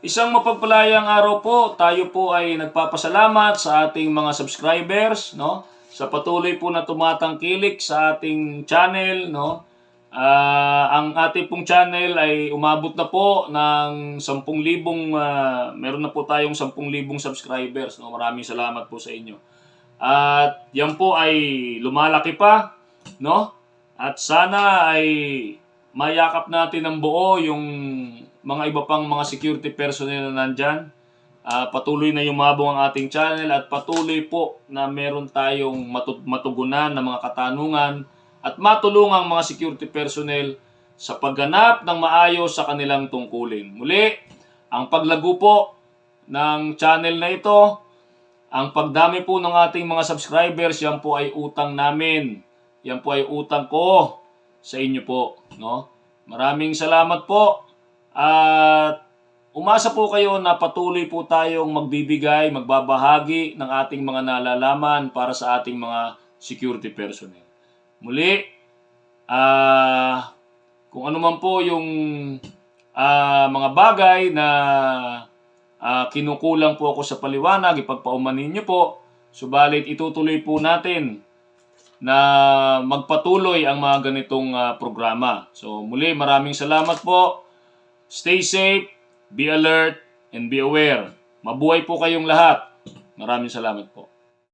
Isang mapagpalayang araw po, tayo po ay nagpapasalamat sa ating mga subscribers, no? Sa patuloy po na tumatangkilik sa ating channel, no? Ah, ang ating pong channel ay umabot na po ng 10,000 ah, meron na po tayong 10,000 subscribers, no? Maraming salamat po sa inyo. At yan po ay lumalaki pa, no? At sana ay mayakap natin ng buo yung mga iba pang mga security personnel na nandyan. Ah, patuloy na yumabong ang ating channel at patuloy po na meron tayong matu- matugunan na mga katanungan at matulungang mga security personnel sa pagganap ng maayos sa kanilang tungkulin. Muli, ang paglago po ng channel na ito, ang pagdami po ng ating mga subscribers, yan po ay utang namin. Yan po ay utang ko sa inyo po, no? Maraming salamat po. At umasa po kayo na patuloy po tayong magbibigay, magbabahagi ng ating mga nalalaman para sa ating mga security personnel. Muli, ah kung ano man po yung ah, mga bagay na ah, kinukulang po ako sa paliwanag, ipagpaumanin niyo po. Subalit itutuloy po natin na magpatuloy ang mga ganitong ah, programa. So muli maraming salamat po. Stay safe, be alert, and be aware. Mabuhay po kayong lahat. Maraming salamat po.